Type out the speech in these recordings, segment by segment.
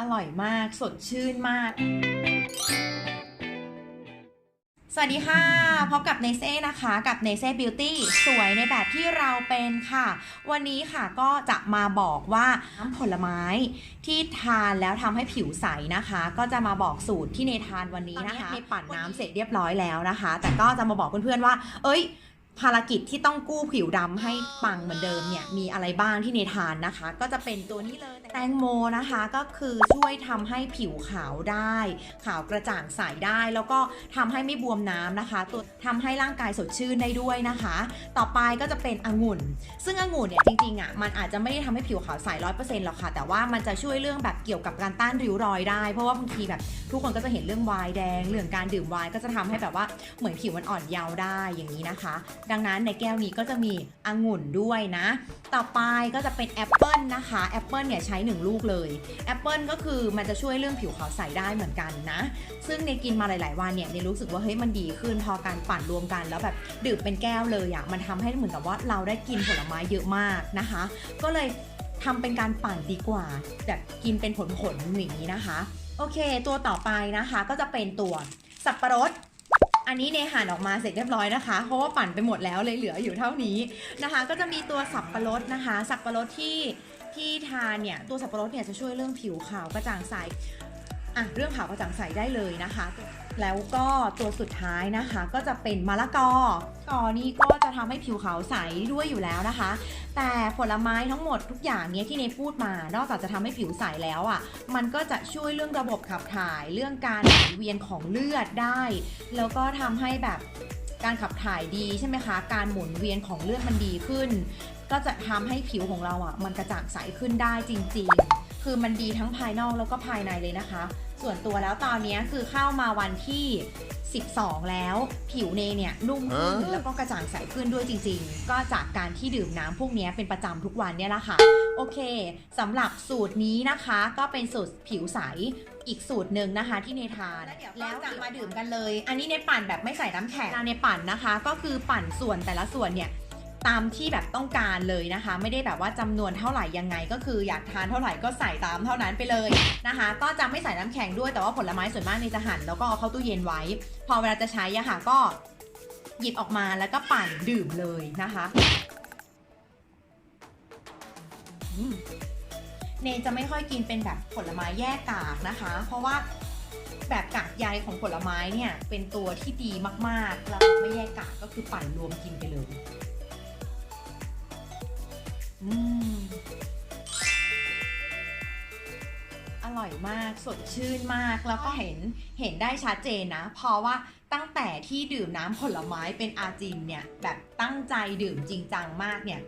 อร่อยมาก สดชื่นมาก สวัสดีค่ะ พบกับเนเซ่นะคะ กับเนเซ่บิวตี้สวยในแบบที่เราเป็นค่ะ วันนี้ค่ะก็จะมาบอกว่าน้ำผลไม้ที่ทานแล้วทำให้ผิวใสนะคะ ก็จะมาบอกสูตรที่เนทานวันนี้นะคะในปั่นน้ำเสร็จเรียบร้อยแล้วนะคะ แต่ก็จะมาบอกเพื่อนๆว่า เอ้ย ภารกิจที่ต้องกู้ผิวดำให้ปังเหมือนเดิมเนี่ยมีอะไรบ้างที่เนทานนะคะ ก็จะเป็นตัวนี้เลยแตงโมนะคะก็คือช่วยทำให้ผิวขาวได้ ขาวกระจ่างใสได้ แล้วก็ทำให้ไม่บวมน้ำนะคะ ตัวทำให้ร่างกายสดชื่นได้ด้วยนะคะ ต่อไปก็จะเป็นองุ่น ซึ่งองุ่นเนี่ยจริงๆอะมันอาจจะไม่ได้ทำให้ผิวขาวใสร้อยเปอร์เซ็นต์หรอกค่ะ แต่ว่ามันจะช่วยเรื่องแบบเกี่ยวกับการต้านริ้วรอยได้ เพราะว่าบางทีแบบทุกคนก็จะเห็นเรื่องวน์แดงเรื่องการดื่มวน์ก็จะทำให้แบบว่าเหมือนผิวมันอ่อนเยาว์ได้อย่างนี้นะคะดังนั้นในแก้วนี้ก็จะมีองุ่นด้วยนะ ต่อไปก็จะเป็นแอปเปิลนะคะแอปเปิลเนี่ยใช้ 1 ลูกเลยแอปเปิลก็คือมันจะช่วยเรื่องผิวขาวใสได้เหมือนกันนะ ซึ่งในกินมาหลาย ๆ วันเนี่ยในรู้สึกว่าเฮ้ยมันดีขึ้นพอการปั่นรวมกันแล้วแบบดื่มเป็นแก้วเลยอะ่ะมันทำให้เหมือนกับว่าเราได้กินผลไม้เยอะมากนะคะ ก็เลยทำเป็นการปั่นดีกว่าแบบกินเป็นผลๆอย่างนี้นะคะ โอเค ตัวต่อไปนะคะก็จะเป็นตัวสับปะรด อันนี้เนหั่นออกมาเสร็จเรียบร้อยนะคะ เพราะว่าปั่นไปหมดแล้วเลยเหลืออยู่เท่านี้นะคะ ก็จะมีตัวสับปะรดนะคะ สับปะรดที่ที่ทานเนี่ยตัวสับปะรดเนี่ยจะช่วยเรื่องผิวขาวกระจ่างใส อะเรื่องขาวกระจ่างใสได้เลยนะคะ แล้วก็ตัวสุดท้ายนะคะ ก็จะเป็นมะละกอกอนี่ก็จะทำให้ผิวขาวใสด้วยอยู่แล้วนะคะ แต่ผลไม้ทั้งหมดทุกอย่างเนี้ยที่เนพูดมานอกจากจะทำให้ผิวใสแล้วอะ มันก็จะช่วยเรื่องระบบขับถ่าย เรื่องการไหลเวียนของเลือดได้ แล้วก็ทำให้แบบการขับถ่ายดีใช่ไหมคะ การหมุนเวียนของเลือดมันดีขึ้น ก็จะทำให้ผิวของเราอะมันกระจ่างใสขึ้นได้จริง ๆ คือมันดีทั้งภายนอกแล้วก็ภายในเลยนะคะ ส่วนตัวแล้วตอนนี้คือเข้ามาวันที่ 12 แล้ว ผิวเนเนี่ยนุ่มขึ้นแล้วก็กระจ่างใสขึ้นด้วยจริง ๆ ก็จากการที่ดื่มน้ำพวกนี้เป็นประจำทุกวันเนี่ยแหละค่ะ โอเคสำหรับสูตรนี้นะคะ ก็เป็นสูตรผิวใสอีกสูตรหนึ่งนะคะที่เนทานแล้วจะมาดื่มกันเลย อันนี้เนปั่นแบบไม่ใส่น้ำแข็งเนปั่นนะคะ ก็คือปั่นส่วนแต่ละส่วนเนี่ย ตามที่แบบต้องการเลยนะคะ ไม่ได้แบบว่าจำนวนเท่าไหร่ยังไง ก็คืออยากทานเท่าไหร่ก็ใส่ตามเท่านั้นไปเลยนะคะ ก็จะไม่ใส่น้ำแข็งด้วยแต่ว่าผลไม้ส่วนมากเนจะหั่นแล้วก็เอาเข้าตู้เย็นไว้ พอเวลาจะใช้อะค่ะก็หยิบออกมาแล้วก็ปั่นดื่มเลยนะคะเนจะไม่ค่อยกินเป็นแบบผลไม้แยกกากนะคะ เพราะว่าแบบกากใยของผลไม้เนี่ยเป็นตัวที่ดีมากๆ แล้วไม่แยกกากก็คือปั่นรวมกินไปเลย อร่อยมากสดชื่นมากแล้วก็เห็นเห็นได้ชัดเจนนะ เพราะว่าตั้งแต่ที่ดื่มน้ำผลไม้เป็นอาจินเนี่ยแบบตั้งใจดื่มจริงจังมากเนี่ย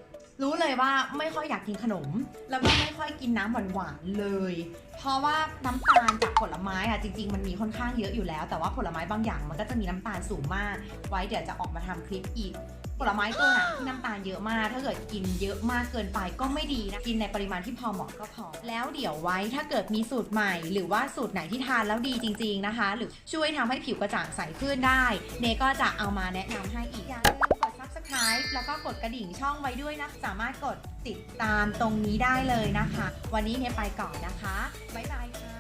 รู้เลยว่าไม่ค่อยอยากกินขนม แล้วก็ไม่ค่อยกินน้ำหวานๆเลย เพราะว่าน้ำตาลจากผลไม้อะจริง ๆ มันมีค่อนข้างเยอะอยู่แล้ว แต่ว่าผลไม้บางอย่างมันก็จะมีน้ำตาลสูงมาก ไว้เดี๋ยวจะออกมาทำคลิปอีก ผลไม้ตัวไหนที่น้ำตาลเยอะมาก ถ้าเกิดกินเยอะมากเกินไปก็ไม่ดีนะ กินในปริมาณที่พอเหมาะก็พอ แล้วเดี๋ยวไว้ถ้าเกิดมีสูตรใหม่ หรือว่าสูตรไหนที่ทานแล้วดีจริง ๆนะคะ หรือช่วยทำให้ผิวกระจ่างใสขึ้นได้ เนก็จะเอามาแนะนำให้อีกอย่าลืมกด subscribe แล้วก็กดกระดิ่งช่องไว้ด้วยนะ สามารถกดติดตามตรงนี้ได้เลยนะคะ วันนี้เนไปก่อนนะคะบ๊ายบายค่ะ